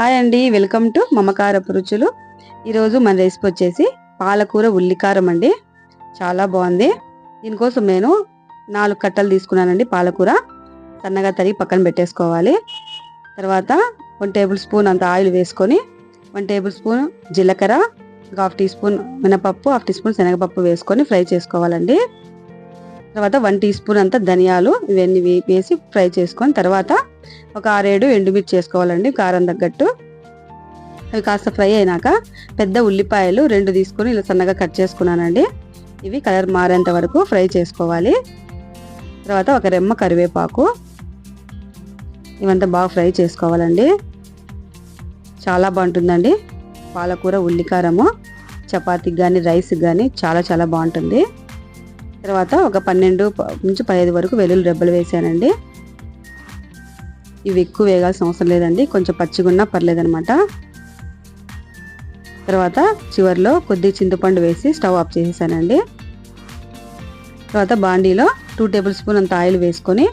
Hi అండి welcome to మమకారపు రుచులు ఈరోజు మన రెసిపీ వచ్చేసి పాలకూర ఉల్లికారం అండి. చాలా బాగుంది. దీనికోసం నేను నాలుగు కట్టలు తీసుకున్నానండి పాలకూర. సన్నగా తరిగి పక్కన పెట్టేసుకోవాలి. తర్వాత వన్ టేబుల్ స్పూన్ అంత ఆయిల్ వేసుకొని వన్ టేబుల్ స్పూన్ జీలకర్ర ఒక హాఫ్ టీ స్పూన్ మినపప్పు హాఫ్ టీ స్పూన్ శనగపప్పు వేసుకొని ఫ్రై చేసుకోవాలండి. తర్వాత వన్ టీ స్పూన్ అంత ధనియాలు ఇవన్నీ వేసి ఫ్రై చేసుకొని తర్వాత ఒక ఆరేడు ఎండుమిర్చి చేసుకోవాలండి కారం తగ్గట్టు. అవి కాస్త ఫ్రై అయినాక పెద్ద ఉల్లిపాయలు రెండు తీసుకొని ఇలా సన్నగా కట్ చేసుకున్నానండి. ఇవి కలర్ మారేంత వరకు ఫ్రై చేసుకోవాలి. తర్వాత ఒక రెమ్మ కరివేపాకు. ఇవంతా బాగా ఫ్రై చేసుకోవాలండి. చాలా బాగుంటుందండి. పాలకూర ఉల్లికారము చపాతీకి కానీ రైస్కి కానీ చాలా చాలా బాగుంటుంది. తర్వాత ఒక పన్నెండు నుంచి పదిహేదు వరకు వెల్లుల్లి రెబ్బలు వేసానండి. ఇవి ఎక్కువ వేగాల్సిన అవసరం లేదండి. కొంచెం పచ్చిగున్నా పర్లేదనమాట తర్వాత చివరిలో కొద్ది చింతపండు వేసి స్టవ్ ఆఫ్ చేసేసానండి. తర్వాత బాండీలో టూ టేబుల్ స్పూన్ అంత ఆయిల్ వేసుకొని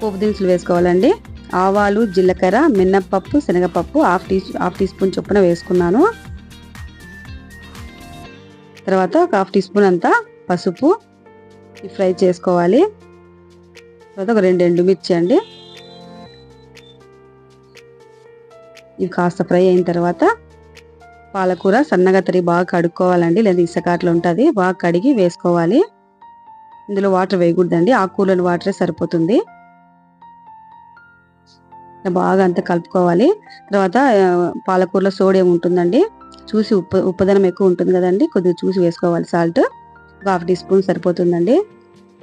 పోపు దినుసులు వేసుకోవాలండి. ఆవాలు జీలకర్ర మిన్నపప్పు శనగపప్పు half tea half teaspoon చొప్పున వేసుకున్నాను. తర్వాత ఒక హాఫ్ టీ స్పూన్ అంతా పసుపు ఫ్రై చేసుకోవాలి. తర్వాత ఒక రెండు ఎండుమిర్చి అండి. ఇవి కాస్త ఫ్రై అయిన తర్వాత పాలకూర సన్నగా తరి బాగా కడుక్కోవాలండి. లేదా ఇసకాట్లు ఉంటుంది. బాగా కడిగి వేసుకోవాలి. ఇందులో వాటర్ వేయకూడదండి. ఆకుకూరలోని వాటరే సరిపోతుంది. బాగా అంతా కలుపుకోవాలి. తర్వాత పాలకూరలో సోడియం ఉంటుందండి. చూసి ఉప్పు ఉప్పుదనం ఎక్కువ ఉంటుంది కదండి. కొద్దిగా చూసి వేసుకోవాలి. సాల్ట్ ఒక హాఫ్ టీ స్పూన్ సరిపోతుందండి.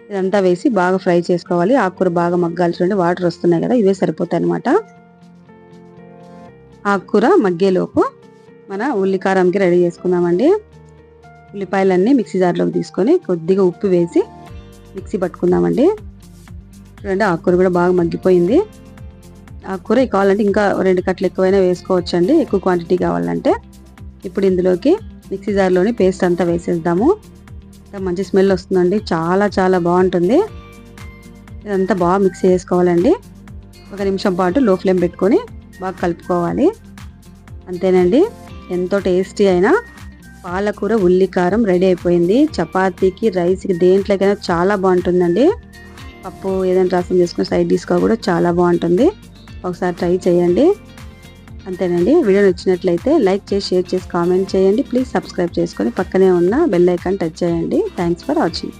ఇదంతా వేసి బాగా ఫ్రై చేసుకోవాలి. ఆకుకూర బాగా మగ్గాలి చూడండి వాటర్ వస్తున్నాయి కదా ఇవే సరిపోతాయి అనమాట ఆకుకూర మగ్గేలోపు మన ఉల్లికారంకి రెడీ చేసుకుందామండి. ఉల్లిపాయలన్నీ మిక్సీ జార్లోకి తీసుకొని కొద్దిగా ఉప్పు వేసి మిక్సీ పట్టుకుందామండి. చూడండి ఆకుకూర కూడా బాగా మగ్గిపోయింది. ఆకుకూర కావాలంటే ఇంకా రెండు కట్టలు ఎక్కువైనా వేసుకోవచ్చండి. ఎక్కువ క్వాంటిటీ కావాలంటే. ఇప్పుడు ఇందులోకి మిక్సీ జార్లోని పేస్ట్ అంతా వేసేద్దాము. మంచి స్మెల్ వస్తుందండి. చాలా చాలా బాగుంటుంది. ఇదంతా బాగా మిక్స్ చేసుకోవాలండి. ఒక నిమిషం పాటు లో ఫ్లేమ్ పెట్టుకొని బాగా కలుపుకోవాలి. అంతేనండి. ఎంతో టేస్టీ అయినా పాలకూర ఉల్లికారం రెడీ అయిపోయింది. చపాతీకి రైస్కి దేంట్లోకైనా చాలా బాగుంటుందండి. పప్పు ఏదైనా రసం చేసుకుని సైడ్ డిష్గా కూడా చాలా బాగుంటుంది. ఒకసారి ట్రై చేయండి. అంతేనండి. వీడియో నచ్చినట్లయితే లైక్ చేసి షేర్ చేసి కామెంట్ చేయండి. ప్లీజ్ సబ్స్క్రైబ్ చేసుకొని పక్కనే ఉన్న బెల్ ఐకాన్ టచ్ చేయండి. Thanks for watching.